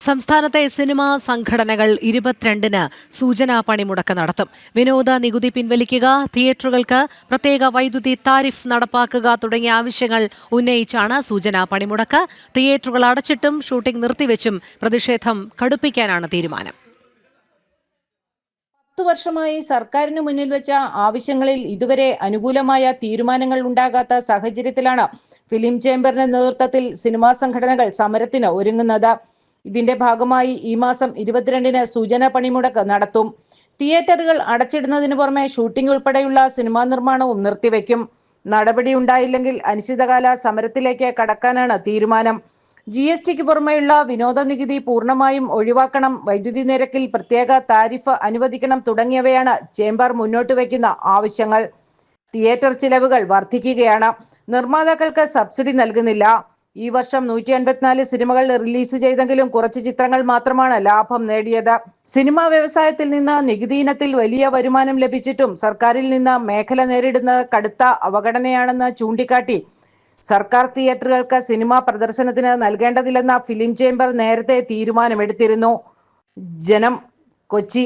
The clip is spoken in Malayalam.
സംസ്ഥാനത്തെ സിനിമാ സംഘടനകൾ ഇരുപത്തിരണ്ടിന് സൂചനാ പണിമുടക്ക് നടത്തും. വിനോദ നികുതി പിൻവലിക്കുക തിയേറ്ററുകൾക്ക് പ്രത്യേക വൈദ്യുതി താരിഫ് നടപ്പാക്കുക തുടങ്ങിയ ആവശ്യങ്ങൾ ഉന്നയിച്ചാണ് സൂചനാ പണിമുടക്ക് തിയേറ്ററുകൾ അടച്ചിട്ടും ഷൂട്ടിംഗ് നിർത്തിവെച്ചും പ്രതിഷേധം കടുപ്പിക്കാനാണ് തീരുമാനം. പത്തു വർഷമായി സർക്കാരിന് മുന്നിൽ വെച്ച ആവശ്യങ്ങളിൽ ഇതുവരെ അനുകൂലമായ തീരുമാനങ്ങൾ ഉണ്ടാകാത്ത സാഹചര്യത്തിലാണ് ഫിലിം ചേംബറിന്റെ നേതൃത്വത്തിൽ സിനിമാ സംഘടനകൾ സമരത്തിന് ഒരുങ്ങുന്നത്. ഇതിന്റെ ഭാഗമായി ഈ മാസം ഇരുപത്തിരണ്ടിന് സൂചന പണിമുടക്ക് നടത്തും. തിയേറ്ററുകൾ അടച്ചിടുന്നതിന് പുറമെ ഷൂട്ടിംഗ് ഉൾപ്പെടെയുള്ള സിനിമാ നിർമ്മാണവും നിർത്തിവെക്കും. നടപടി ഉണ്ടായില്ലെങ്കിൽ അനിശ്ചിതകാല സമരത്തിലേക്ക് കടക്കാനാണ് തീരുമാനം. ജി എസ് ടിക്ക് പുറമെയുള്ള വിനോദ നികുതി പൂർണമായും ഒഴിവാക്കണം വൈദ്യുതി നിരക്കിൽ പ്രത്യേക താരിഫ് അനുവദിക്കണം തുടങ്ങിയവയാണ് ചേംബർ മുന്നോട്ട് വയ്ക്കുന്ന ആവശ്യങ്ങൾ. തിയേറ്റർ ചിലവുകൾ വർദ്ധിക്കുകയാണ്. നിർമ്മാതാക്കൾക്ക് സബ്സിഡി നൽകുന്നില്ല. ഈ വർഷം നൂറ്റി എൺപത്തിനാല് സിനിമകൾ റിലീസ് ചെയ്തെങ്കിലും കുറച്ച് ചിത്രങ്ങൾ മാത്രമാണ് ലാഭം നേടിയത്. സിനിമാ വ്യവസായത്തിൽ നിന്ന് നികുതി ഇനത്തിൽ വലിയ വരുമാനം ലഭിച്ചിട്ടും സർക്കാരിൽ നിന്ന് മേഖല നേരിടുന്ന കടുത്ത അവഗണനയാണെന്ന് ചൂണ്ടിക്കാട്ടി. സർക്കാർ തിയേറ്ററുകൾക്ക് സിനിമാ പ്രദർശനത്തിന് നൽകേണ്ടതില്ലെന്ന ഫിലിം ചേംബർ നേരത്തെ തീരുമാനമെടുത്തിരുന്നു. ജനം കൊച്ചി